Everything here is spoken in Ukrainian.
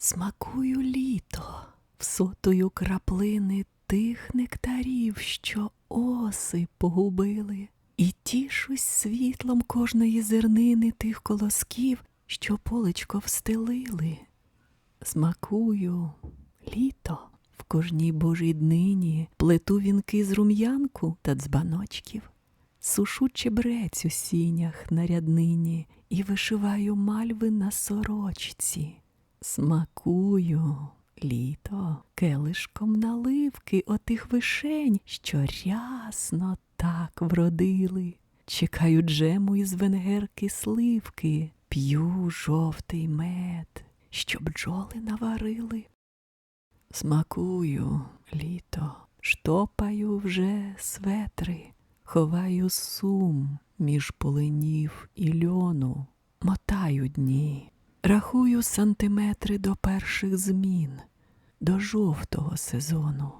Смакую літо, всотою краплини тих нектарів, що оси погубили, і тішусь світлом кожної зернини тих колосків, що полечко встелили. Смакую літо в кожній божій днині, плету вінки з рум'янку та дзбаночків, сушу чебрець у сінях на ряднині і вишиваю мальви на сорочці. Смакую. Літо. Келишком наливки отих вишень, що рясно так вродили. Чекаю джему із венгерки сливки, п'ю жовтий мед, що бджоли наварили. Смакую. Літо, штопаю вже светри, ховаю сум між полинів і льону, мотаю дні, рахую сантиметри до перших змін, до жовтого сезону.